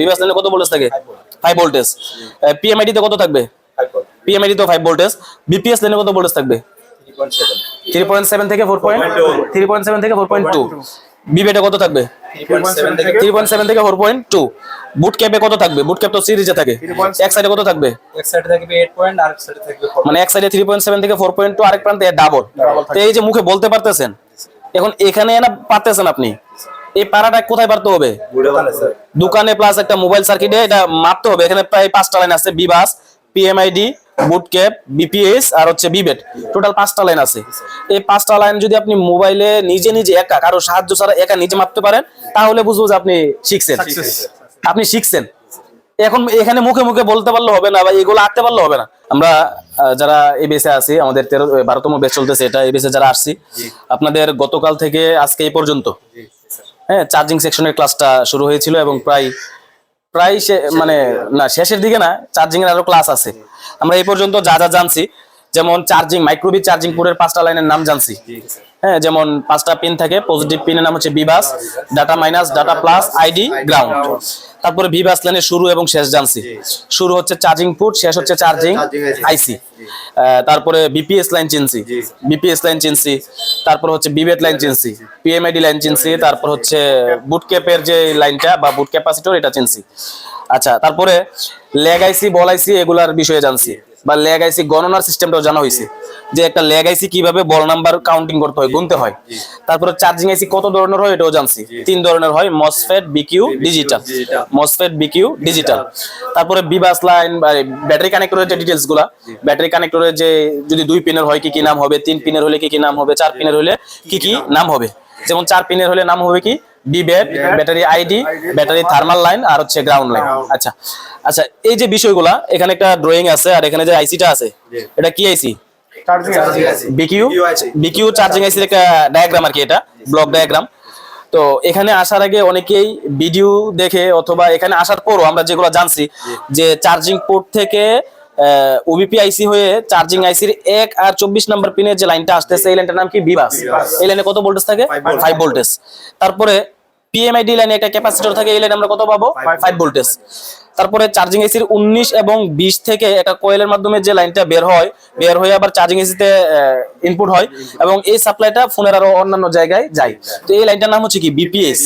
বিবাস লাইনে কত ভোল্টেজ থাকে? ফাইভ ভোল্টেজ পিএমআইডি তে কত থাকবে? পিএমআইডি তো ফাইভ ভোল্টেজ বিপিএস লাইনে কত ভোল্টেজ থাকবে? থ্রি পয়েন্ট সেভেন থেকে four point three point seven থেকে ফোর পয়েন্ট টু বিবেটে কত থাকবে? থ্রি পয়েন্ট সেভেন থেকে ফোর পয়েন্ট টু বুট ক্যাপে কত থাকবে? বুট ক্যাপ তো সিরিজে থাকে। এক সাইডে কত থাকবে? এক সাইডে থাকবে 8 পয়েন্ট আর এক সাইডে থাকবে মানে এক সাইডে থ্রি পয়েন্ট সেভেন থেকে ফোর পয়েন্ট টু আরেক প্রান্তে ডাবল তো এই যে মুখে বলতে পারতেছেন এখন এখানে না পারতেছেন আপনি? এই পাড়াটা কোথায় পারতে হবে? দোকানে প্লাস একটা মোবাইল সার্কিটে এটা মাপতে হবে। এখানে প্রায় পাঁচটা লাইন আছে বিবাস পিএমআইডি বুট ক্যাপ বিপিএস আর হচ্ছে বিবেট টোটাল পাঁচটা লাইন আছে। এই পাঁচটা লাইন যদি আপনি মোবাইলে নিজে নিজে একা কারও সাহায্য ছাড়া একা নিজে মাপতে পারেন তাহলে বুঝব যে আপনি শিখছেন। আপনি শিখছেন। এখন এখানে মুখে মুখে বলতে পারলে হবে না বা এগুলো আঁকতে পারলে হবে না। আমরা যারা এই বেসে আছি আমাদের তেরো বারোতম বেস চলতেছে এটা এই বেসে যারা আসছি আপনাদের গতকাল থেকে আজকে এই পর্যন্ত। হ্যাঁ চার্জিং সেকশনের ক্লাসটা শুরু হয়েছিল এবং প্রায় প্রায় মানে না, শেষের দিকে না চার্জিং এর আরও ক্লাস আছে। আমরা এই পর্যন্ত যা যা জানছি, যেমন চার্জিং মাইক্রোবি চার্জিং পুরের পাঁচটা লাইনের নাম জানছি। হ্যাঁ যেমন পাঁচটা পিন থাকে পজিটিভ পিনের নাম হচ্ছে V bus data minus data plus ID ground তারপরে বিবাস লাইনের শুরু এবং শেষ জানছি। শুরু হচ্ছে চার্জিং পুট শেষ হচ্ছে চার্জিং আইসি তারপরে বিপিএস লাইন চিনছি। বিপিএস লাইন চিনছি। তারপর হচ্ছে বিবেট লাইন চিনছি। পিএমআইডি লাইন চিনছি। তারপর হচ্ছে বুট ক্যাপের যে লাইনটা বা বুট ক্যাপাসিটর এটা চিনছি। আচ্ছা তারপরে লেগ আইসি বল আইসি এগুলার বিষয়ে জানছি। বা লেগ আইসি গণনার সিস্টেমটাও জানা হয়েছে যে একটা লেগ আইসি কীভাবে বল নাম্বার কাউন্টিং করতে হয় গুনতে হয়। তারপরে চার্জিং আইসি কত ধরনের হয় এটাও জানছি। তিন ধরনের হয় MOSFET BQ digital MOSFET BQ digital তারপরে বিবাস লাইন ব্যাটারি কানেক্টরের যে ডিটেলসগুলা ব্যাটারি কানেক্টরের যে যদি দুই পিনের হয় কি কি নাম হবে তিন পিনের হলে কি কি নাম হবে চার পিনের হলে কি কি নাম? হবে। যেমন চার পিনের হলে নাম হবে কি? V bat battery ID battery thermal line আর হচ্ছে গ্রাউন্ড লাইন আচ্ছা। আচ্ছা এই যে বিষয়গুলা এখানে একটা ড্রয়িং আছে আর এখানে যে আইসিটা আছে এটা কি আইসি বিকিউ বিকিউ চার্জিং আইসির একটা ডায়াগ্রাম আর কি এটা ব্লক ডায়াগ্রাম তো এখানে আসার আগে অনেকেই ভিডিও দেখে অথবা এখানে আসার পরও আমরা যেগুলো জানছি যে চার্জিং পোর্ট থেকে ওবিপি আইসি হয়ে চার্জিং আইসির এক আর চব্বিশ নম্বর পিনের যে লাইনটা আসতেছে এই লাইনটার নাম কি? বিবাস এই লাইনে কত ভোল্টেজ থাকে? ফাইভ ভোল্টেজ তারপরে পিএমআইডি লাইনে একটা ক্যাপাসিটর থাকে এই লাইনে আমরা কত পাবো ফাইভ ভোল্টেজ তারপরে চার্জিং এসির উনিশ এবং বিশ থেকে একটা কোয়েলের মাধ্যমে যে লাইনটা বের হয় বের হয়ে আবার চার্জিং এসিতে ইনপুট হয় এবং এই সাপ্লাইটা ফোনের আরও অন্যান্য জায়গায় যায় তো এই লাইনটার নাম হচ্ছে কি বিপিএস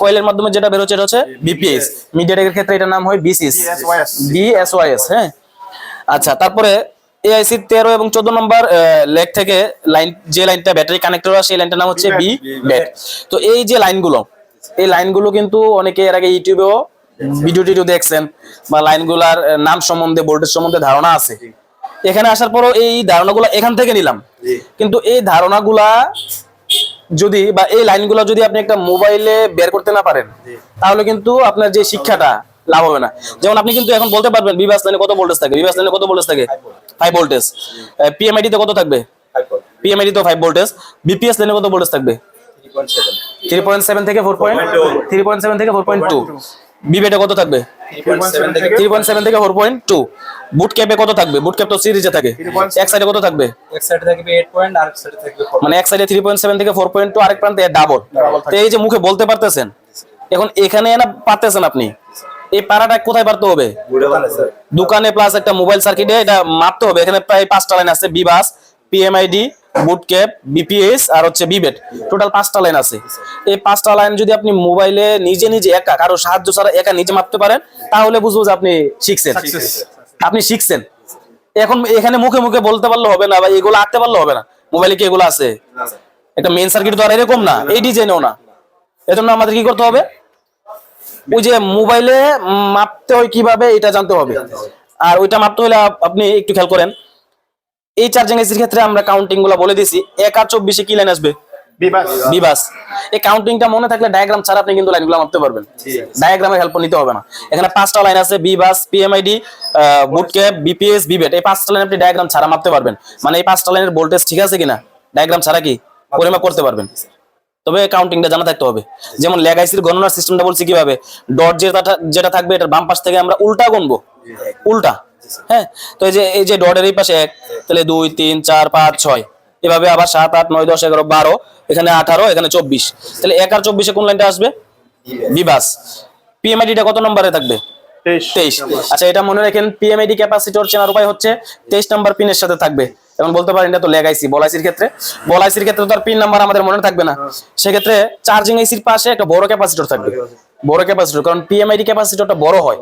কোয়েলের মাধ্যমে যেটা বের হচ্ছে এটা হচ্ছে বিপিএস মিডিয়াটেকের ক্ষেত্রে এটার নাম হয় বিসিএস বিএসওয়াইএস হ্যাঁ আচ্ছা তারপরে এআইসি তেরো এবং চোদ্দ নম্বর লেগ থেকে লাইন যে লাইনটা ব্যাটারি কানেক্টর সেই লাইনটার নাম হচ্ছে বি ব্যাট তো এই যে লাইনগুলো এই লাইনগুলো কিন্তু অনেকে এর আগে ইউটিউবেও ভিডিও টিডিও দেখছেন বা লাইনগুলার নাম সম্বন্ধে ভোল্টেজ সম্বন্ধে ধারণা আছে। এখানে আসার পরও এই ধারণাগুলো এখান থেকে নিলাম। কিন্তু এই ধারণাগুলা যদি বা এই লাইনগুলো যদি আপনি একটা মোবাইলে বের করতে না পারেন তাহলে কিন্তু আপনার যে শিক্ষাটা লাভ হবে না। যেমন আপনি কিন্তু এখন বলতে পারবেন বিবাস লাইনে কত ভোল্টেজ থাকে? বিবাস লাইনে কত ভোল্টেজ থাকে? ফাইভ ভোল্টেজ পিএমআইডি তে কত থাকবে? পিএমআইডি তো ফাইভ ভোল্টেজ বিপিএস লাইনে কত ভোল্টেজ থাকবে? থ্রি পয়েন্ট সেভেন থেকে four point three point seven থেকে ফোর পয়েন্ট টু বিবেটে কত থাকবে? থ্রি পয়েন্ট সেভেন থেকে ফোর পয়েন্ট টু বুট ক্যাপে কত থাকবে? বুট ক্যাপ তো সিরিজে থাকে। এক সাইডে কত থাকবে? এক সাইডে থাকবে 8 পয়েন্ট আর এক সাইডে থাকবে মানে এক সাইডে থ্রি পয়েন্ট সেভেন থেকে ফোর পয়েন্ট টু আরেক প্রান্তে ডাবল তো এই যে মুখে বলতে পারতেছেন এখন এখানে না পারতেছেন আপনি? এই পাড়াটা কোথায় পারতে হবে? দোকানে দোকানে প্লাস একটা মোবাইল সার্কিটে এটা মাপতে হবে। এখানে প্রায় পাঁচটা লাইন আছে বিবাস পিএমআইডি বুট ক্যাপ বিপিএস আর হচ্ছে বিবেট টোটাল পাঁচটা লাইন আছে। এই পাঁচটা লাইন যদি আপনি মোবাইলে নিজে নিজে একা কারও সাহায্য ছাড়া একা নিজে মাপতে পারেন তাহলে বুঝব যে আপনি শিখছেন। আপনি শিখছেন। এখন এখানে মুখে মুখে বলতে পারলে হবে না বা এগুলো আঁকতে পারলে হবে না। মোবাইলে কি এগুলো আছে? এটা মেন সার্কিট তো আর এরকম না এই ডিজাইনেও না। এজন্য আমাদের কি করতে হবে? ওই যে মোবাইলে মাপতে হয় কীভাবে এটা জানতে হবে। আর ওইটা মাপতে হলে আপনি একটু খেয়াল করেন। এই চার্জিং এসির ক্ষেত্রে আমরা কাউন্টিংগুলো বলে দিছি এক আর চব্বিশে কি লাইন আসবে? বিবাস এই কাউন্টিংটা মনে থাকলে ডায়াগ্রাম ছাড়া আপনি কিন্তু লাইনগুলো মাপতে পারবেন। ডায়াগ্রামের হেল্প নিতে হবে না। এখানে পাঁচটা লাইন আছে বিবাস পিএমআইডি বুট ক্যাপ বিপিএস বিবেট এই পাঁচটা লাইন আপনি ডায়াগ্রাম ছাড়া মাপতে পারবেন। মানে এই পাঁচটা লাইনের ভোল্টেজ ঠিক আছে কিনা? ডায়াগ্রাম ছাড়া কি? পরিমাপ করতে পারবেন। তবে কাউন্টিংটা জানা থাকতে হবে। যেমন লেগাইসির গণনার সিস্টেমটা বলছি কীভাবে? ডট যেটা যেটা থাকবে এটার বাম পাশ থেকে আমরা উল্টা গুনবো। উল্টা। হ্যাঁ তো এই যে এই যে ডটের এই পাশে এক তাহলে দুই তিন চার পাঁচ ছয়। এভাবে আবার সাত আট নয় দশ এগারো বারো এখানে আঠারো এখানে চব্বিশ। তাহলে এক আর চব্বিশে কোন লাইনটা আসবে? বিবাস পিএমআইডিটা কত নম্বরে থাকবে? তেইশ। আচ্ছা এটা মনে রাখেন পিএমআইডি ক্যাপাসিটর চেনার উপায় হচ্ছে তেইশ নাম্বার পিনের সাথে থাকবে। বলতে পারেন এটা তো লেগ আইসি বল আইসির ক্ষেত্রে। বল আইসির ক্ষেত্রে তো আর পিন নাম্বার আমাদের মনে থাকবে না। সেক্ষেত্রে চার্জিং আইসির পাশে একটা বড় ক্যাপাসিটর থাকবে। বড় ক্যাপাসিটর কারণ পিএমআইডি ক্যাপাসিটরটা বড় হয়।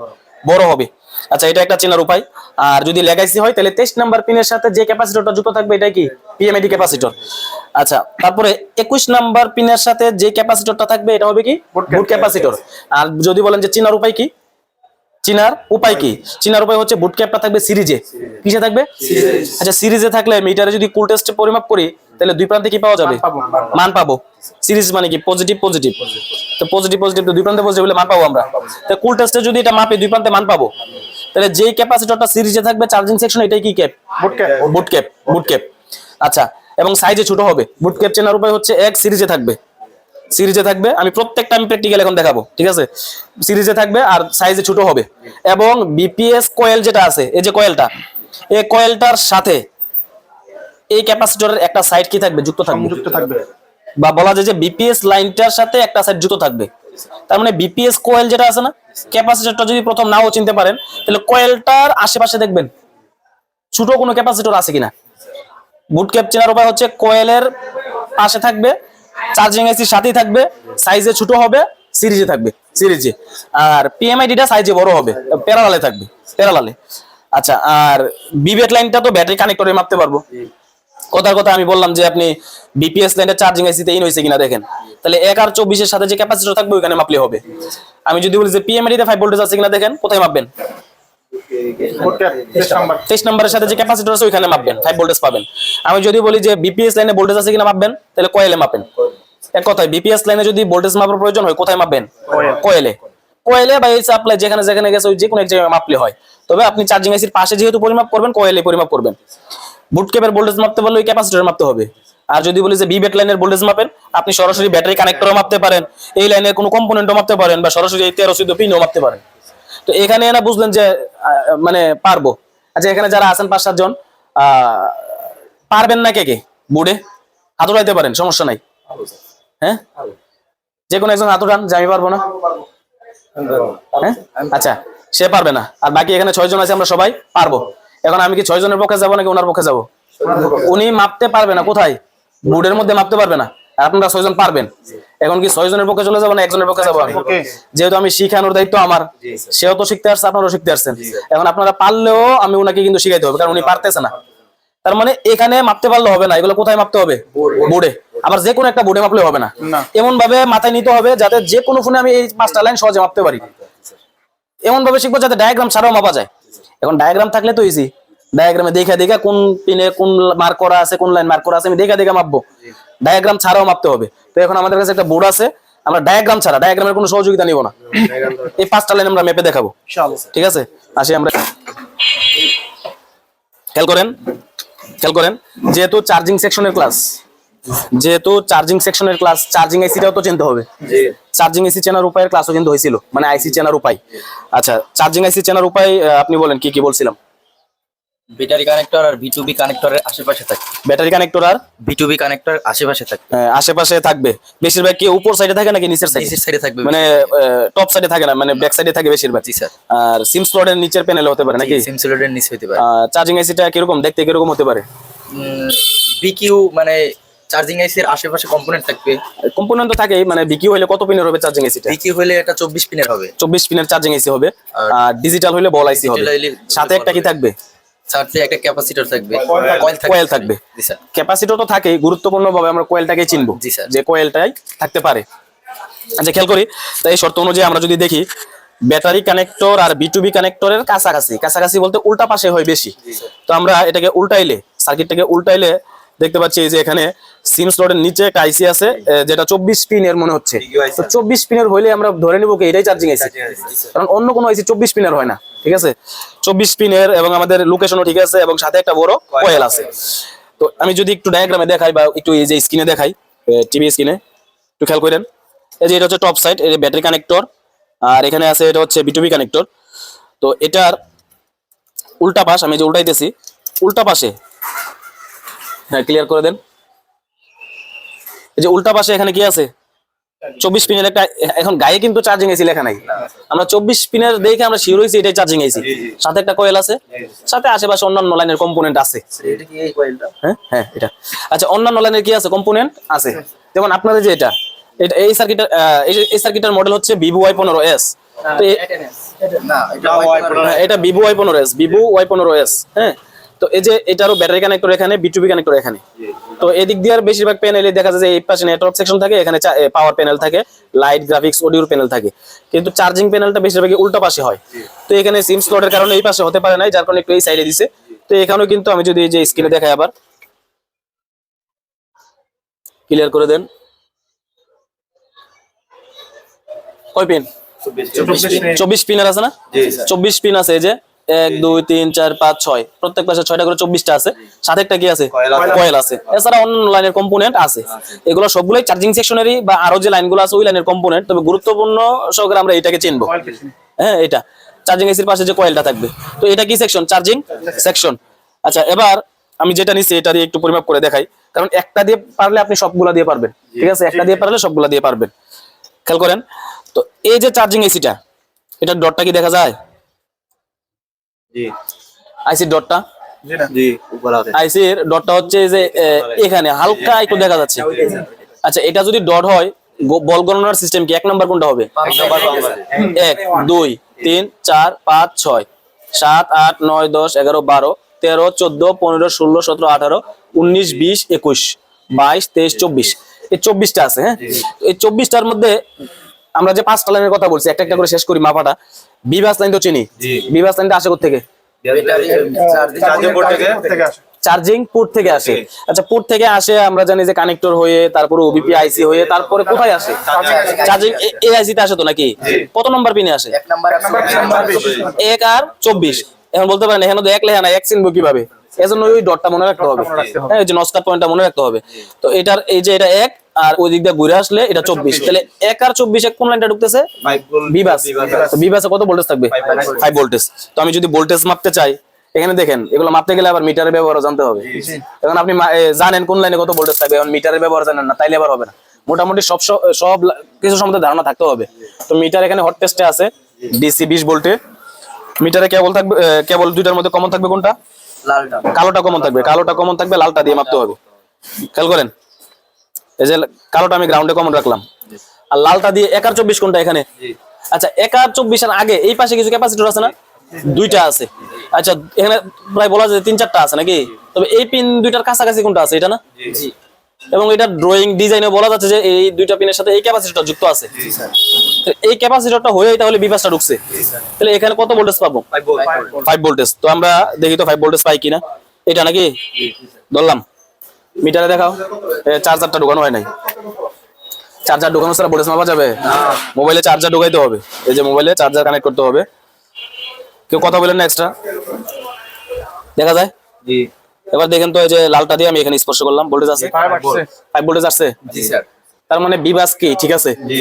বড় হবে। আচ্ছা এটা একটা চেনার উপায়। আর যদি লেগাইসি হয় তাহলে তেইশ নাম্বার পিনের সাথে যে ক্যাপাসিটরটা যুক্ত থাকবে এটা কি? পিএমআইডি ক্যাপাসিটর আচ্ছা তারপরে একুশ নাম্বার পিনের সাথে যে ক্যাপাসিটরটা থাকবে এটা হবে কি? বুট ক্যাপাসিটর আর যদি বলেন যে চিনার উপায় কি? চিনার উপায় কি? চিনার উপায় হচ্ছে বুট ক্যাপটা থাকবে সিরিজে। কিসে থাকবে? আচ্ছা সিরিজে থাকলে মিটারে যদি কুল টেস্টে পরিমাপ করি তাহলে দুই প্রান্তে কি পাওয়া যাবে? মান পাবো সিরিজ মানে কি? পজিটিভ পজিটিভ তো পজিটিভ পজিটিভ তো দুই প্রান্তে পজিটিভ মান পাবো আমরা? তো কুল টেস্টে যদি এটা মাপে দুই প্রান্তে মান পাবো? তাহলে যেই ক্যাপাসিটরটা সিরিজে থাকবে চার্জিং সেকশন এটাই কি cap? Boot cap boot cap boot cap আচ্ছা এবং সাইজে ছোট হবে। বুট ক্যাপ চেনার উপায় হচ্ছে এক সিরিজে থাকবে। সিরিজে থাকবে। আমি প্রত্যেকটা আমি প্র্যাকটিক্যাল এখন দেখাবো ঠিক আছে? সিরিজে থাকবে আর সাইজে ছোট হবে। এবং বিপিএস কয়েল যেটা আছে এই যে কয়েলটা এই কয়েলটার সাথে এই ক্যাপাসিটরের একটা সাইড কি থাকবে? যুক্ত থাকবে। যুক্ত থাকবে। বা বলা যায় যে বিপিএস লাইনটার সাথে একটা সাইড যুক্ত থাকবে। তার মানে বিপিএস কোয়েল যেটা আছে না, ক্যাপাসিটরটা যদি প্রথম নাও চিনতে পারেন, তাহলে কোয়েলটার আশেপাশে দেখবেন, ছোট কোনো ক্যাপাসিটর আছে কিনা। বুট ক্যাপ চেনার উপায় হচ্ছে কোয়েলের পাশে থাকবে চার্জিং এসির সাথেই থাকবে সাইজে ছোট হবে সিরিজে থাকবে সিরিজে আর পিএমআইডিটা সাইজে বড় হবে প্যারালালে থাকবে প্যারালালে আচ্ছা আর বিবেট লাইনটা তো ব্যাটারি কানেক্টরে মাপতে পারব। কথার কথা আমি বললাম যে আপনি বিপিএস লাইনের চার্জিং আইসিতে ইন হয়েছে কিনা দেখেন। তাহলে এক আর চব্বিশের সাথে যে ক্যাপাসিটর থাকবে ওইখানে মাপলে হবে। আমি যদি বলি যে পিএমআইডিতে ফাইভ ভোল্টেজ আছে কিনা দেখেন কোথায় মাপবেন? তেইশ নম্বরের সাথে যে ক্যাপাসিটর আছে ওইখানে মাপবেন ফাইভ ভোল্টেজ পাবেন। আমি যদি বলি যে বিপিএস লাইনে ভোল্টেজ আছে কিনা মাপবেন তাহলে কয়েলে মাপেন। এক কথায় বিপিএস লাইনে যদি ভোল্টেজ মাপার প্রয়োজন হয় কোথায় মাপবেন। কয়েলে। কয়েলে। বা এই সাপ্লাই যেখানে যেখানে গেছে ওই যে কোনো এক জায়গায় মাপলে হয়। তবে আপনি চার্জিং আইসির পাশে যেহেতু পরিমাপ করবেন কয়েলে পরিমাপ করবেন। বুট ক্যাপের ভোল্টেজ মাপতে পারলে ওই ক্যাপাসিটর মাপতে হবে। আর যদি বলি যে বিবেট লাইনের ভোল্টেজ মাপেন, আপনি সরাসরি ব্যাটারি কানেক্টরও মাপতে পারেন। এই লাইনের কোনো কম্পোনেন্টও মাপতে পারেন বা সরাসরি এই তেরো চোদ্দ পিনও মাপতে পারেন। তো এখানে না বুঝলেন যে মানে পারব। আচ্ছা এখানে যারা আছেন পাঁচ সাতজন পারবেন না কে কে? বোর্ডে হাত উঠাইতে পারেন, সমস্যা নাই। হ্যাঁ? যে কোনো একজন হাত উঠান, যে আমি পারব না। হ্যাঁ? আচ্ছা সে পারবে না। আর বাকি এখানে ছয় জন আছে, আমরা সবাই পারব। এখন আমি কি ছয় জনের পক্ষে যাব নাকি ওনার পক্ষে যাব? উনি মাপতে পারবে না কোথায়? বোর্ডের মধ্যে মাপতে পারবে না। আপনারা ছয়জন পারবেন। এখন কি ছয় জনের পক্ষে চলে যাব না একজনের পক্ষে যাব আমি. যেহেতু আমি শিখানোর দায়িত্ব আমার সেও তো শিখতে আসছে আপনারাও শিখতে আসছেন। এখন আপনারা পারলেও আমি ওনাকে কিন্তু শিখাইতে হবে কারণ উনি পারতেছে না। তার মানে এখানে মাপতে পারলে হবে না এগুলো কোথায় মাপতে হবে? বোর্ডে। আবার যে কোনো একটা বোর্ডে মাপলে হবে না। না। এমন ভাবে মাথায় নিতে হবে যাতে যে কোনো ফোনে আমি এই পাঁচটা লাইন সহজে মাপতে পারি। এমন ভাবে শিখব যাতে ডায়াগ্রাম ছাড়াও মাপা যায়। এখন ডায়াগ্রাম থাকলে তো ইজি ডায়াগ্রামে দেখে দেখে কোন পিনে কোন মার্ক করা আছে কোন লাইন মার্ক করা আছে আমি দেখে দেখে মাপবো। ডায়াগ্রাম ছাড়াও মাপতে হবে। তো এখন আমাদের কাছে একটা বোর্ড আছে আমরা ডায়াগ্রাম ছাড়া ডায়াগ্রামের কোনো সহযোগিতা নিব না। এই পাঁচটা লাইন আমরা মেপে দেখাবো। ইনশাআল্লাহ ঠিক আছে? আসি আমরা। খেয়াল করেন? খেয়াল করেন? যেহেতু চার্জিং সেকশনের ক্লাস যেহেতু চার্জিং সেকশনের ক্লাস চার্জিং আইসিটাও তো চিনতে হবে। চার্জিং আইসি চেনার উপায়ের ক্লাসও কিন্তু হয়েছিল মানে আইসি চেনার উপায়। আচ্ছা চার্জিং আইসি চেনার উপায় আপনি বলেন কি কি বলছিলাম? ব্যাটারি কানেক্টর আর ভিটুবি কানেক্টরের আশেপাশে থাকে। ব্যাটারি কানেক্টর আর? ভিটুবি কানেক্টর আশেপাশে থাকে। আশেপাশে থাকবে। বেশিরভাগ কি উপর সাইডে থাকে নাকি নিচের সাইডে নিচের সাইডে থাকবে। মানে টপ সাইডে থাকে না মানে ব্যাক সাইডে থাকে বেশিরভাগ? জি স্যার। আর সিম স্লটের নিচের প্যানেলে হতে পারে নাকি? সিম সিলেটের নিচে হতে পারে। চার্জিং আইসিটা কীরকম দেখতে কীরকম হতে পারে? বিকিউ মানে চার্জিং আইসির আশেপাশে কম্পোনেন্ট থাকবে। কম্পোনেন্ট তো থাকেই মানে বিকি হইলে কত পিনের হবে চার্জিং এসিটা বিকিউ হলে এটা চব্বিশ পিনের হবে। চব্বিশ পিনের চার্জিং এসি হবে। আর ডিজিটাল হইলে বল আইসি হবে। সাথে একটা কি থাকবে? সাথে একটা ক্যাপাসিটর থাকবে। কয়েল কোয়েল থাকবে। জি স্যার। ক্যাপাসিটর তো থাকেই গুরুত্বপূর্ণ ভাবে আমরা কোয়েলটাকে চিনবো। জি, স্যার। যে কোয়েলটাই থাকতে পারে। আচ্ছা খেয়াল করি তাই এই শর্ত অনুযায়ী আমরা যদি দেখি ব্যাটারি কানেক্টর আর বিটুবি কানেক্টরের কাছাকাছি কাছাকাছি বলতে উল্টা পাশে হয় বেশি। তো আমরা এটাকে উল্টাইলে সার্কিটটাকে উল্টাইলে দেখতে পাচ্ছি এই যে এখানে সিম স্লটের নিচে একটা আইসি আছে যেটা চব্বিশ পিনের মনে হচ্ছে। তো চব্বিশ পিনের হইলে আমরা ধরে নিবো কি এটাই চার্জিং আইসি কারণ অন্য কোনো আইসি চব্বিশ পিনের হয় না ঠিক আছে? চব্বিশ পিনের এবং আমাদের লোকেশনও ঠিক আছে এবং সাথে একটা বড় কয়েল আছে। তো আমি যদি একটু ডায়াগ্রামে দেখাই বা একটু এই যে স্ক্রিনে দেখাই টিভি স্ক্রিনে একটু খেয়াল করেন। এই যে এটা হচ্ছে টপ সাইড এই যে ব্যাটারি কানেক্টর আর এখানে আছে এটা হচ্ছে বিটুবি কানেক্টর তো এটার উল্টা পাশ আমি যে উল্টাইতেছি উল্টা পাশে হ্যাঁ ক্লিয়ার করে দেন। এই যে উল্টা পাশে এখানে কি আছে? চব্বিশ পিনের একটা এখন গায়ে কিন্তু চার্জিং এসি লেখা নাই। আমরা চব্বিশ পিনের দেখে আমরা শিওর হয়েছি এটাই চার্জিং এসি সাথে একটা কোয়েল আছে। সাথে আশেপাশে অন্যান্য লাইনের কম্পোনেন্ট আছে। হ্যাঁ হ্যাঁ এটা। আচ্ছা অন্যান্য লাইনের কি আছে? কম্পোনেন্ট আছে। যেমন আপনাদের যে এটা এটা এই সার্কিটের এই সার্কিটের মডেল হচ্ছে ভিভো ওয়াই পনেরো এস এটা ভিভো ওয়াই পনেরো এস ভিভো ওয়াই পনেরো এস হ্যাঁ? তো এই যে এটারও ব্যাটারি কানেক্টর এখানে বিটুবি কানেক্টর এখানে। তো এদিক দিয়ে আর বেশিরভাগ প্যানেলে দেখা যায় যে এই পাশে নেটওয়ার্ক সেকশন থাকে এখানে পাওয়ার প্যানেল থাকে লাইট গ্রাফিক্স অডিওর প্যানেল থাকে। কিন্তু চার্জিং প্যানেলটা বেশিরভাগই উল্টা পাশে হয়। তো এখানে সিম স্লটের কারণে এই পাশে হতে পারে নাই যার কারণে একটু এই সাইডে দিছে। তো এখানেও কিন্তু আমি যদি এই যে স্ক্রিনে দেখাই আবার। ক্লিয়ার করে দেন। কয় পিন চব্বিশ পিনের আছে না? চব্বিশ পিন আছে এই যে। এক দুই তিন চার পাঁচ ছয়। প্রত্যেক পাশে ছয়টা করে চব্বিশটা আছে। সাথে একটা কি আছে? কয়েল আছে। এছাড়া অন্য লাইনের কম্পোনেন্ট আছে। এগুলো সবগুলোই চার্জিং সেকশনারি বা আরও যে লাইনগুলো আছে ওই লাইনের কম্পোনেন্ট তবে গুরুত্বপূর্ণ সহকারে আমরা এটাকে চিনবো। হ্যাঁ এটা। চার্জিং এসির পাশে যে কয়েলটা থাকবে। তো এটা কি সেকশন চার্জিং সেকশন আচ্ছা এবার আমি যেটা নিচ্ছি এটা দিয়ে একটু পরিমাপ করে দেখাই। কারণ একটা দিয়ে পারলে আপনি সবগুলা দিয়ে পারবেন। ঠিক আছে? একটা দিয়ে পারলে সবগুলা দিয়ে পারবেন। খেয়াল করেন। তো এই যে চার্জিং এসিটা এটা ডটটা কি দেখা যায়? জি। আইসি ডটটা? জি না আছে। আইসির ডটটা হচ্ছে যে এখানে হালকা একটু দেখা যাচ্ছে। আচ্ছা এটা যদি ডট হয় বল গণনার সিস্টেম কি? এক নাম্বার কোনটা হবে? এক দুই তিন চার পাঁচ ছয় সাত আট নয় দশ এগারো বারো তেরো চোদ্দ পনেরো ষোলো সতেরো আঠারো উনিশ বিশ একুশ বাইশ তেইশ চব্বিশ। এই চব্বিশটা আছে হ্যাঁ? এই চব্বিশটার মধ্যে আমরা যে পাঁচটা লাইনের কথা বলছি একটা একটা করে শেষ করি মাপাটা। বিভাস লাইন তো চিনি। বিভাস লাইনটা আসে থেকে চার্জিং পোর্ট থেকে? থেকে আসে। চার্জিং পোর্ট থেকে আসে। আচ্ছা পোর্ট থেকে আসে আমরা জানি যে কানেক্টর হয়ে তারপরে ওবিপি আইসি হয়ে তারপরে কোথায় আসে? চার্জিং এই আইসিতে আসে তো নাকি? কত নম্বর পিনে আসে? এক এক আর চব্বিশ। এখন বলতে পারেন এখানে তো এক লেখা না এক চিনবো কীভাবে? এজন্য ওই ডটটা মনে রাখতে হবে। হ্যাঁ ওই যে নস্কার পয়েন্টটা মনে রাখতে হবে। তো এটার এই যে এটা এক আর ওই দিক দিয়ে ঘুরে আসলে এটা চব্বিশ। তাহলে এক আর চব্বিশে কোন লাইনটা ঢুকতেছে? বিবাস বিবাসে কত ভোল্টেজ থাকবে? ফাইভ ভোল্টেজ তো আমি যদি ভোল্টেজ মাপতে চাই এখানে দেখেন এগুলো মাপতে গেলে আবার মিটারের ব্যবহার জানতে হবে। এখন আপনি জানেন কোন লাইনে কত ভোল্টেজ থাকবে এখন মিটারের ব্যবহার জানেন না তাইলে আবার হবে না। মোটামুটি সব সব কিছু সম্বন্ধে ধারণা থাকতে হবে। তো মিটার এখানে হট টেস্টে আছে ডিসি বিশ ভোল্টে মিটারে কেবল থাকবে কেবল দুইটার মধ্যে কমন থাকবে কোনটা? লালটা। কালোটা কমন থাকবে কালোটা কমন থাকবে লালটা দিয়ে মাপতে হবে। খেয়াল করেন? এই যে কালোটা আমি গ্রাউন্ডে কমন রাখলাম। আর লালটা দিয়ে এক আর চব্বিশ কোনটা এখানে। আচ্ছা এক আর চব্বিশের আগে এই পাশে কিছু ক্যাপাসিটর আছে না? দুইটা আছে। আচ্ছা এখানে প্রায় বলা যায় তিন চারটা আছে নাকি? তবে এই পিন দুইটার কাছাকাছি কোনটা আছে এটা না? এবং এটা ড্রয়িং ডিজাইনে বলা যাচ্ছে যে এই দুইটা পিনের সাথে এই ক্যাপাসিটরটা যুক্ত আছে। এই ক্যাপাসিটরটা হয়েই তাহলে বিপাসটা ঢুকছে। তাহলে এখানে কত ভোল্টেজ পাবো? ফাইভ ভোল্টেজ তো আমরা দেখি তো ফাইভ ভোল্টেজ পাই কিনা। এটা নাকি? ধরলাম। মিটারে দেখাও। চার্জারটা ঢোকানো হয় নাই। চার্জার ঢোকানো ছাড়া ভোল্টেজ মাপা যাবে? মোবাইলে চার্জার ঢোকাইতে হবে। এই যে মোবাইলে চার্জার কানেক্ট করতে হবে। কেউ কথা বলেন না এক্সট্রা দেখা যায়? জি। এবার দেখেন তো এই যে লালটা দিয়ে আমি এখানে স্পর্শ করলাম। ভোল্টেজ আছে? ফাইভ ভোল্টেজ আসছে? জি স্যার। তার মানে বিবাস কি? ঠিক আছে? জি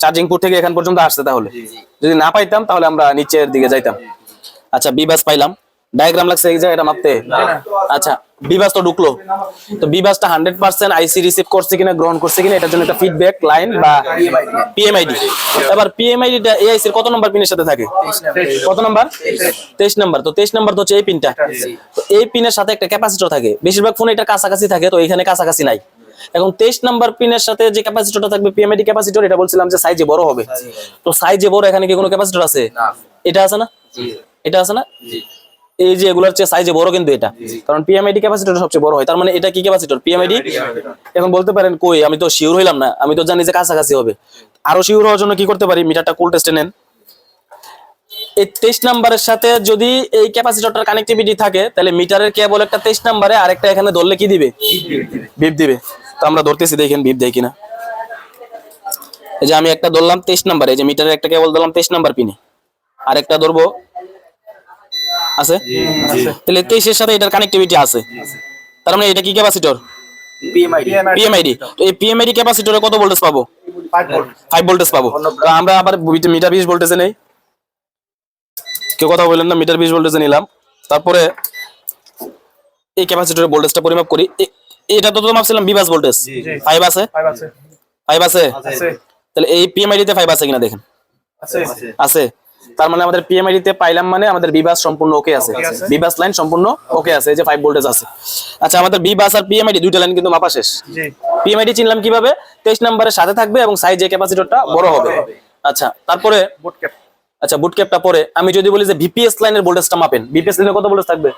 চার্জিং পোর্ট থেকে এখান পর্যন্ত আসছে তাহলে। যদি না পাইতাম তাহলে আমরা নিচের দিকে যাইতাম। আচ্ছা বিবাস পাইলাম। ডায়াগ্রাম লাগছে এই জায়গাটা মাপতে? আচ্ছা বিবাস তো ঢুকলো। তো বিবাসটা হান্ড্রেড পার্সেন্ট আইসি রিসিভ করছে কিনা গ্রহণ করছে কিনা এটার জন্য একটা ফিডব্যাক লাইন বা পিএমআইডি এবার পিএমআইডিটা এআইসি কত নম্বর পিনের সাথে থাকে? কত নম্বর? তেইশ নম্বর। তো তেইশ নাম্বার তো হচ্ছে এই পিনটা তো এই পিনের সাথে একটা ক্যাপাসিটর থাকে। বেশিরভাগ ফোন এটা কাছাকাছি থাকে তো এখানে কাছাকাছি নাই। এখন তেইশ নাম্বার পিনের সাথে যে ক্যাপাসিটরটা থাকবে পিএমআইডি ক্যাপাসিটর এটা বলছিলাম যে সাইজে বড় হবে। তো সাইজে বড় এখানে কি কোনো ক্যাপাসিটর আছে? এটা আছে না? এটা আছে না? এই যে এগুলোর চেয়ে সাইজে বড় কিন্তু এটা। কারণ পিএমআইডি ক্যাপাসিটর সবচেয়ে বড় হয়। তার মানে এটা কি ক্যাপাসিটর পিএমআইডি এখন বলতে পারেন কই আমি তো শিওর হইলাম না। আমি তো জানি যে কাছাকাছি হবে। আরও শিওর হওয়ার জন্য কি করতে পারি? মিটারটা কোল টেস্টে নেন। এই তেইশ নাম্বারের সাথে যদি এই ক্যাপাসিটরটার কানেক্টিভিটি থাকে তাহলে মিটারের কেবল একটা তেইশ নাম্বারে আরেকটা এখানে ধরলে কি দিবে? বিপ দিবে। তো আমরা ধরতেছি দেখেন বিপ দেয় কিনা। এই যে আমি একটা ধরলাম তেইশ নাম্বারে এই যে মিটারের একটা কেবল ধরলাম তেইশ নাম্বার পিনে আরেকটা ধরবো। আছে? তাহলে তেইশের সাথে এটার কানেক্টিভিটি আছে। তার মানে এটা কি ক্যাপাসিটর পিএমআইডি পিএমআইডি তো এই পিএমআইডি ক্যাপাসিটরে কত ভোল্টেজ পাবো? ফাইভ ভোল্ট ফাইভ ভোল্টেজ পাবো। তো আমরা আবার মিটার বিশ ভোল্টেজে নেই। কেউ কথা বললেন না মিটার বিশ ভোল্টেজে নিলাম। তারপরে এই ক্যাপাসিটরের ভোল্টেজটা পরিমাপ করি। এ- এটা তো তো মাপছিলাম বিবাস ভোল্টেজ ফাইভ আছে? ফাইভ আছে। ফাইভ আছে? আছে। তাহলে এই পিএমআইডি তে ফাইভ আছে কিনা দেখেন। আছে। আছে। আছে। তার মানে আমাদের পিএমআইডি তে পাইলাম মানে আমাদের বিবাস সম্পূর্ণ ওকে আছে। বিবাস লাইন সম্পূর্ণ ওকে আছে এই যে ফাইভ ভোল্টেজ আছে। আচ্ছা আমাদের বিবাস আর পিএমআইডি দুইটা লাইন কিন্তু মাপা শেষ। জি। পিএমআইডি চিনলাম কীভাবে? তেইশ নাম্বারের সাথে থাকবে এবং সাইজ এ ক্যাপাসিটরটা বড় হবে। আচ্ছা তারপরে বোর্ড ক্যাপ আচ্ছা বুট ক্যাপটা পরে আমি যদি বলি যে ভিপিএস লাইনের ভোল্টেজটা মাপেন বিপিএস লাইনে কত ভোল্টেজ থাকবে?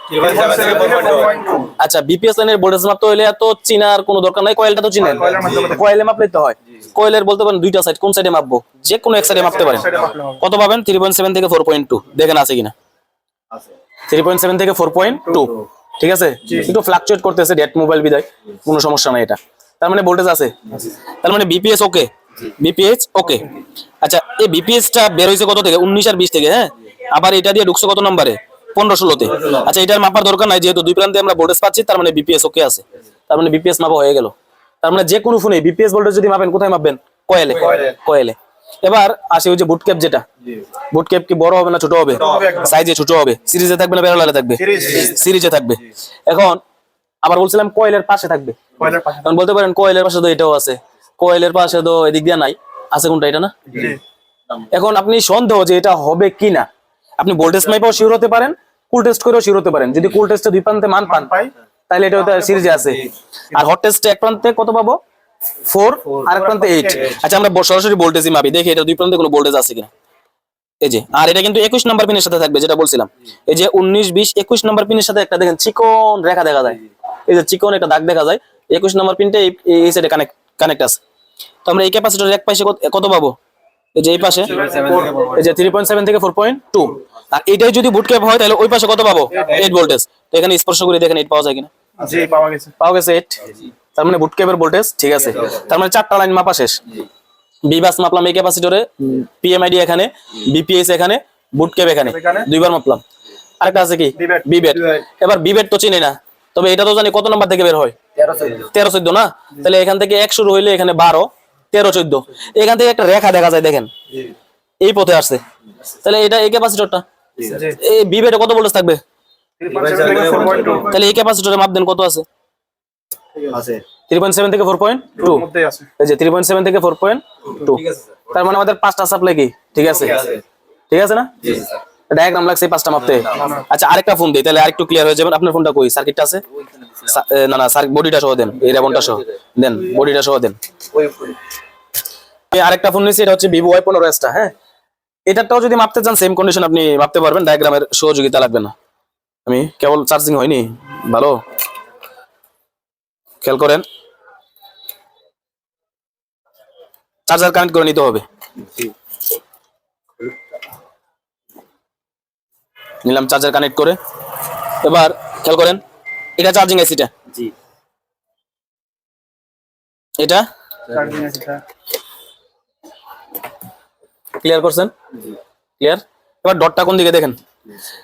আচ্ছা বিপিএস লাইনের ভোল্টেজ মাপতে হলে এত চিনার কোনো দরকার নাই কয়েলটা তো চিনেন। কয়েলে মাপলে তো হয়। কয়েলের বলতে পারেন দুইটা সাইড কোন সাইডে মাপবো? যে কোনো এক সাইডে মাপতে পারেন। কত পাবেন? থ্রি পয়েন্ট সেভেন থেকে ফোর পয়েন্ট টু দেখেন আছে কিনা? আছে। থ্রি পয়েন্ট সেভেন থেকে ফোর পয়েন্ট টু ঠিক আছে? একটু ফ্লাকচুয়েট করতেছে ডেট মোবাইল বিদায়। কোনো সমস্যা নাই এটা। তার মানে ভোল্টেজ আছে। তার মানে বিপিএস ওকে বিপিএস ওকে আচ্ছা এই বিপিএস টা বের হয়েছে কত থেকে? উনিশ আর বিশ থেকে হ্যাঁ? আবার এটা দিয়ে ঢুকছে কত নম্বরে? পনেরো ষোলোতে আচ্ছা এটার মাপার দরকার নাই যেহেতু দুই প্রান্তে আমরা ভোল্টেজ পাচ্ছি তার মানে বিপিএস ওকে আছে। তার মানে বিপিএস মাপা হয়ে গেল। তার মানে যে কোনো ফোনে বিপিএস ভোল্টেজ যদি মাপেন কোথায় মাপবেন? কয়েলে। কয়েলে। এবার আসে ওই যে বুটক্যাপ যেটা। বুটক্যাপ কি বড় হবে না ছোট হবে? সাইজে ছোট হবে। সিরিজে থাকবে না প্যারালালে থাকবে? সিরিজে থাকবে। এখন আবার বলছিলাম কয়েলের পাশে থাকবে। কয়েলের পাশে। এখন বলতে পারেন কয়েলের পাশে তো এটাও আছে। কয়েলের পাশে তো এদিক দিয়ে নাই। আছে কোনটা এটা না? এখন আপনি সন্দেহ যে এটা হবে কি না আপনি ভোল্টেজ মাইপাও শিওর হতে পারেন কুল টেস্ট করেও শিওর হতে পারেন। যদি কুল টেস্টে দুই প্রান্তে মান পান তাহলে এটা সিরিজে আছে। আর হট টেস্টে এক প্রান্তে কত পাবো? ফোর আর এক প্রান্তে এইট আচ্ছা আমরা সরাসরি ভোল্টেজই মাপি। দেখি এটা দুই প্রান্তে কোনো ভোল্টেজ আছে কিনা। এই যে আর এটা কিন্তু একুশ নাম্বার পিনের সাথে থাকবে যেটা বলছিলাম। এই যে উনিশ বিশ একুশ নাম্বার পিনের সাথে একটা দেখেন চিকন রেখা দেখা যায়। এই যে চিকন একটা দাগ দেখা যায়। একুশ নাম্বার পিনটা এই সাইডে কানেক্ট কানেক্ট আছে। তো আমরা এই ক্যাপাসিটর এক পাশে কত- পাবো? এই যে এই পাশে? এই যে থ্রি পয়েন্ট সেভেন থেকে ফোর পয়েন্ট টু আর এটাই যদি বুট ক্যাপ হয় তাহলে ওই পাশে কত পাবো? এইট ভোল্টেজ তো এখানে স্পর্শ করে দেখেন এইট পাওয়া যায় কিনা। পাওয়া গেছে। পাওয়া গেছে এইট তার মানে বুট ক্যাপের ভোল্টেজ ঠিক আছে। তার মানে চারটা লাইন মাপা শেষ। বিবাস মাপলাম এই ক্যাপাসিটরে পিএমআইডি এখানে বিপিএস এখানে বুট ক্যাপ এখানে। দুইবার মাপলাম। আরেকটা আছে কি। বিবেট এবার বিবেট তো চিনি না। তবে এটা তো জানি কত নাম্বার থেকে বের হয়? তেরো চোদ্দ। না? তাহলে এখান থেকে এক শুরু হইলে এখানে বারো তেরো চোদ্দ। এখান থেকে একটা রেখা দেখা যায় দেখেন। এই পথে আসছে। তাহলে এটা এই ক্যাপাসিটরটা? এই বিবেটে কত ভোল্টেজ থাকবে? 3.7 থেকে 4.2 তাহলে এই ক্যাপাসিটরে মাপ দেন কত আছে? থেকে এই যে থেকে ফোর পয়েন্ট টু। তার মানে আমাদের পাঁচটা সাপ্লাই কি? ঠিক আছে। ঠিক আছে। না? ডায়াগ্রাম লাগছে পাঁচটা মাপতে। আচ্ছা আরেকটা ফোন দিই, তাহলে আরেকটু ক্লিয়ার হয়ে যাবেন আপনার ফোনটা কই? সার্কিটটা আছে? না না সার্কিট বডিটা সহ দেন, এই রেবনটা সহ। দেন বডিটা সহ দেন। আরেকটা ফোন নিয়েছি এটা হচ্ছে ভিভো ওয়াই পনেরো এসটা হ্যাঁ? এটাটাও যদি মাপতে চান সেম কন্ডিশন আপনি মাপতে পারবেন, ডায়াগ্রামের সহযোগিতা লাগবে না। আমি কেবল চার্জিং হয়নি, ভালো? খেয়াল করেন। চার্জার কানেক্ট করে নিতে হবে। নিলাম চার্জার কানেক্ট করে। এবার খেয়াল করেন এটা চার্জিং জি। এটা? চার্জিং ক্লিয়ার করছেন? ক্লিয়ার এবার ডটটা কোন দিকে দেখেন?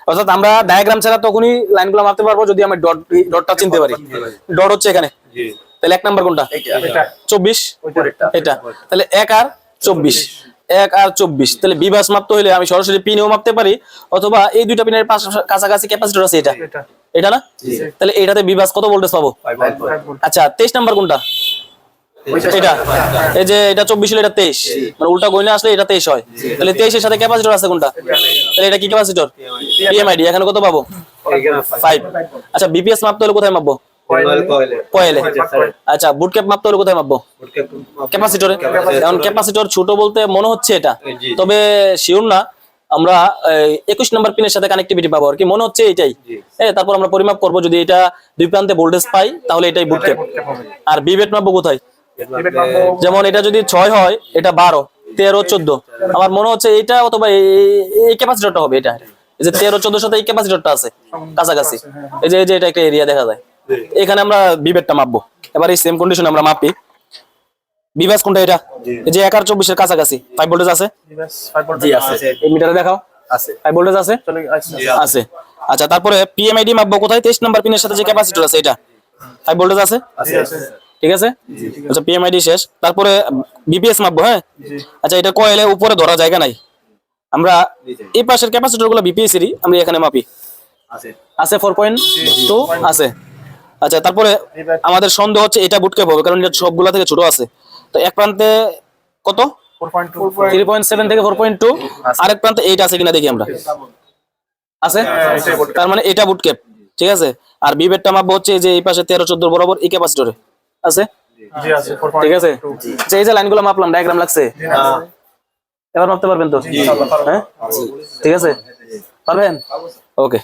অর্থাৎ আমরা ডায়াগ্রাম ছাড়া তখনই লাইনগুলো মাপতে পারব যদি আমি ডট ডটটা চিনতে পারি। ডট হচ্ছে এখানে। তাহলে এক নাম্বার কোনটা? এটা। চব্বিশ। এটা। তাহলে এক আর চব্বিশ। এক আর চব্বিশ। তাহলে বিবাস মাপতে হলে আমি সরাসরি পিনেও মাপতে পারি অথবা এই দুইটা পিনের কাছাকাছি ক্যাপাসিটর আছে এটা? এটা। না? তাহলে এটাতে বিবাস কত ভোল্টেজ পাবো? আচ্ছা তেইশ নাম্বার কোনটা? এটা। এই যে এটা চব্বিশ হলে এটা তেইশ। মানে উল্টা গইনে আসলে এটা তেইশ হয়। তাহলে তেইশের সাথে ক্যাপাসিটর আছে কোনটা? তাহলে এটা কি ক্যাপাসিটর পিএমআইডি এখানে কত পাবো? ফাইভ আচ্ছা বিপিএস মাপতে হলে কোথায় মাপবো? কয়েলে আচ্ছা বুট ক্যাপ মাপতে হলে কোথায় মাপবো? ক্যাপাসিটরে এখন ক্যাপাসিটর ছোট বলতে মনে হচ্ছে এটা। তবে শিওর না আমরা একুশ নাম্বার পিনের সাথে কানেক্টিভিটি পাবো আর কি। মনে হচ্ছে এটাই। হ্যাঁ তারপর আমরা পরিমাপ করব। যদি এটা দুই প্রান্তে ভোল্টেজ পাই তাহলে এটাই বুট ক্যাপ আর বিবেট মাপবো কোথায়? যেমন এটা যদি ছয় হয় এটা বারো তেরো চোদ্দ। আমার মনে হচ্ছে এটা অথবা এই- ক্যাপাসিটরটা হবে এটা। এই যে তেরো চোদ্দোর সাথে এই ক্যাপাসিটরটা আছে কাছাকাছি। এই যে এই যে এটা একটা এরিয়া দেখা যায়। এখানে আমরা বিবেটটা মাপবো। এবার এই সেম কন্ডিশন আমরা মাপি। বিভাস কোনটা এটা? এই যে এক আর চব্বিশের কাছাকাছি ফাইভ ভোল্টেজ আছে? বিবেস 5 ভোল্ট আছে। এই মিটারে দেখাও। আছে। ফাইভ ভোল্টেজ আছে? চলে আছে। আচ্ছা তারপরে পিএমআইডি মাপবো কোথায়? তেইশ নাম্বার পিনের সাথে যে ক্যাপাসিটর আছে এটা। ফাইভ ভোল্টেজ আছে? আছে আছে। ঠিক আছে? আচ্ছা পিএমআইডি শেষ। তারপরে বিপিএস মাপবো হ্যাঁ? জি। আচ্ছা এটা কয়েলে উপরে ধরা জায়গা নাই। আমরা এই পাশের ক্যাপাসিটরগুলো বিপিএস এরই আমরা এখানে মাপি। আছে। আছে ফোর পয়েন্ট টু আছে। আচ্ছা তারপরে আমাদের সন্দেহ হচ্ছে এটা বুটক্যাপ হবে কারণ এটা সবগুলা থেকে ছোট আছে। তো এক প্রান্তে কত? থ্রি পয়েন্ট সেভেন থেকে ফোর পয়েন্ট টু আরেক প্রান্তে এইট আছে কিনা দেখি আমরা। আছে? তার মানে এটা বুট ক্যাপ ঠিক আছে? আর বিবেটটা মাপবো হচ্ছে যে এই পাশে তেরো চোদ্দ বরাবর এই ক্যাপাসিটরে আছে? জি আছে ফোর ঠিক আছে? এই যে লাইনগুলো মাপলাম ডায়াগ্রাম লাগছে? এবার মাপতে পারবেন তো? হ্যাঁ? ঠিক আছে? পারবেন? ওকে